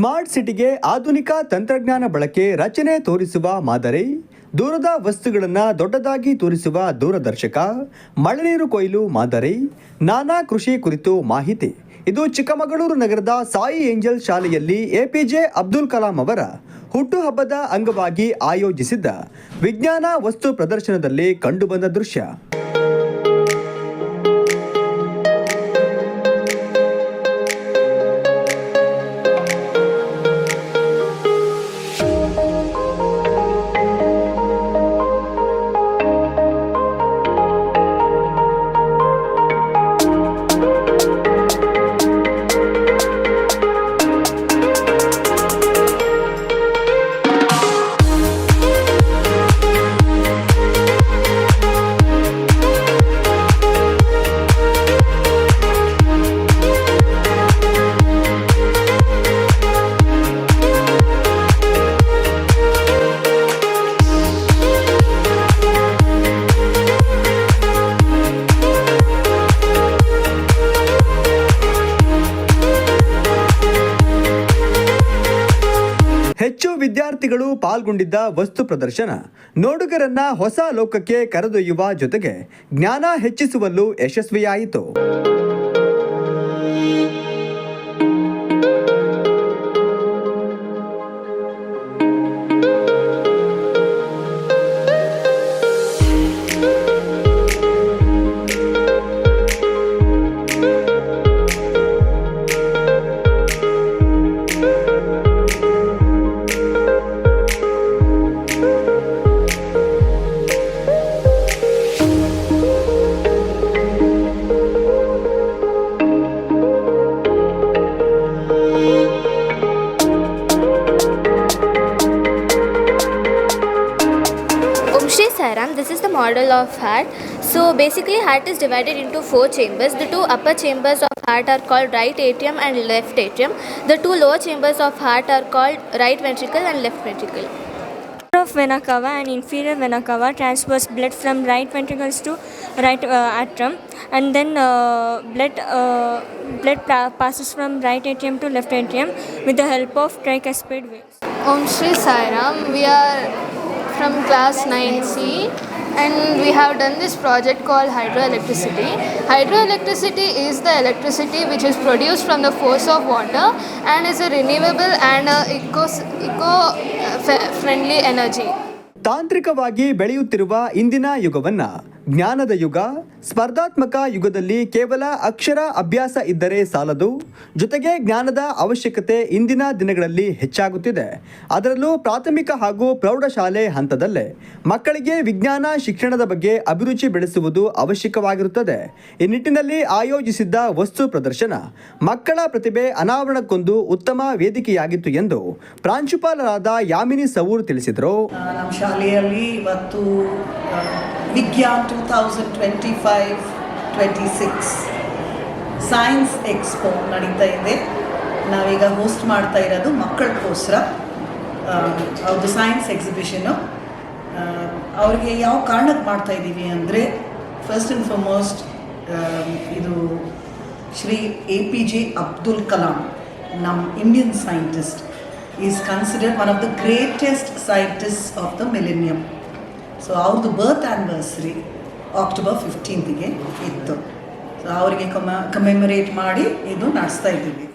Smart ಸಿಟಿಗೆ ಆಧುನಿಕ ತಂತ್ರಜ್ಞಾನ ಬಳಕೆ ರಚನೆ ತೋರಿಸುವ ಮಾದರಿ. ದೂರದ ವಸ್ತುಗಳನ್ನು ದೊಡ್ಡದಾಗಿ ತೋರಿಸುವ ದೂರದರ್ಶಕ, ಮಳೆನೀರು ಕೊಯ್ಲು ಮಾದರಿ, ನಾನಾ ಕೃಷಿ ಕುರಿತು ಮಾಹಿತಿ. ಇದು ಚಿಕ್ಕಮಗಳೂರು ನಗರದ ಸಾಯಿ ಏಂಜಲ್ ಶಾಲೆಯಲ್ಲಿ ಎಪಿಜೆ ಅಬ್ದುಲ್ ಕಲಾಂ ಅವರ ಹುಟ್ಟುಹಬ್ಬದ ಅಂಗವಾಗಿ ಆಯೋಜಿಸಿದ್ದ ವಿಜ್ಞಾನ ವಸ್ತು ಪ್ರದರ್ಶನದಲ್ಲಿ ಕಂಡುಬಂದ ದೃಶ್ಯ. ವಿದ್ಯಾರ್ಥಿಗಳು ಪಾಲ್ಗೊಂಡಿದ್ದ ವಸ್ತು ಪ್ರದರ್ಶನ. ನೋಡುಗರನ್ನ ಹೊಸ ಲೋಕಕ್ಕೆ ಕರೆದೊಯ್ಯುವ ಜೊತೆಗೆ ಜ್ಞಾನ ಹೆಚ್ಚಿಸುವಲ್ಲೂ ಯಶಸ್ವಿಯಾಯಿತು. Shri Sairam, this is the model of heart. So basically heart is divided into four chambers. The two upper chambers of heart are called right atrium and left atrium. The two lower chambers of heart are called right ventricle and left ventricle. of vena cava and inferior vena cava transfers blood from right ventricles to right uh, atrium and then uh, blood uh, blood pa- passes from right atrium to left atrium with the help of tricuspid veins Om Shri Sairam. We are from class 9C and we have done this project called hydroelectricity. Hydroelectricity is the electricity which is produced from the force of water and is a renewable and a eco, uh, energy. ತಾಂತ್ರಿಕವಾಗಿ ಬೆಳೆಯುತ್ತಿರುವ ಇಂದಿನ ಯುಗವನ್ನ ಜ್ಞಾನದ ಯುಗ. ಸ್ಪರ್ಧಾತ್ಮಕ ಯುಗದಲ್ಲಿ ಕೇವಲ ಅಕ್ಷರ ಅಭ್ಯಾಸ ಇದ್ದರೆ ಸಾಲದು. ಜೊತೆಗೆ ಜ್ಞಾನದ ಅವಶ್ಯಕತೆ ಇಂದಿನ ದಿನಗಳಲ್ಲಿ ಹೆಚ್ಚಾಗುತ್ತಿದೆ. ಅದರಲ್ಲೂ ಪ್ರಾಥಮಿಕ ಹಾಗೂ ಪ್ರೌಢಶಾಲೆ ಹಂತದಲ್ಲೇ ಮಕ್ಕಳಿಗೆ ವಿಜ್ಞಾನ, ಶಿಕ್ಷಣದ ಬಗ್ಗೆ ಅಭಿರುಚಿ ಬೆಳೆಸುವುದು ಅವಶ್ಯಕವಾಗಿರುತ್ತದೆ. ಈ ನಿಟ್ಟಿನಲ್ಲಿ ಆಯೋಜಿಸಿದ್ದ ವಸ್ತು ಪ್ರದರ್ಶನ ಮಕ್ಕಳ ಪ್ರತಿಭೆ ಅನಾವರಣಕ್ಕೊಂದು ಉತ್ತಮ ವೇದಿಕೆಯಾಗಿತ್ತು ಎಂದು ಪ್ರಾಂಶುಪಾಲರಾದ ಯಾಮಿನಿ ಸವೂರ್ ತಿಳಿಸಿದರು. ಶಾಲೆಯಲ್ಲಿ ಇವತ್ತು Vijnan thousand twenty five twenty six science expo ನಡೀತಾ ಇದೆ. ನಾವೀಗ ಹೋಸ್ಟ್ ಮಾಡ್ತಾ ಇರೋದು ಮಕ್ಕಳಿಗೋಸ್ಕರ. ಅವ್ರದ್ದು ಸೈನ್ಸ್ ಎಕ್ಸಿಬಿಷನು ಅವ್ರಿಗೆ ಯಾವ ಕಾರಣಕ್ಕೆ ಮಾಡ್ತಾ ಇದ್ದೀವಿ ಅಂದರೆ ಫಸ್ಟ್ ಆ್ಯಂಡ್ ಫಾರ್ಮೋಸ್ಟ್ ಇದು Shri A P J Abdul Kalam ನಮ್ಮ Indian scientist is considered one of the greatest scientist of the millennium so ಅವ್ರದ್ದು ಬರ್ತ್ ಆ್ಯನಿವರ್ಸರಿ ಅಕ್ಟೋಬರ್ ಫಿಫ್ಟೀನ್ತಿಗೆ ಇತ್ತು. ಅವರಿಗೆ ಕಮ ಕಮೆಮೊರೇಟ್ ಮಾಡಿ ಇದು ನಡೆಸ್ತಾ ಇದ್ದೀವಿ.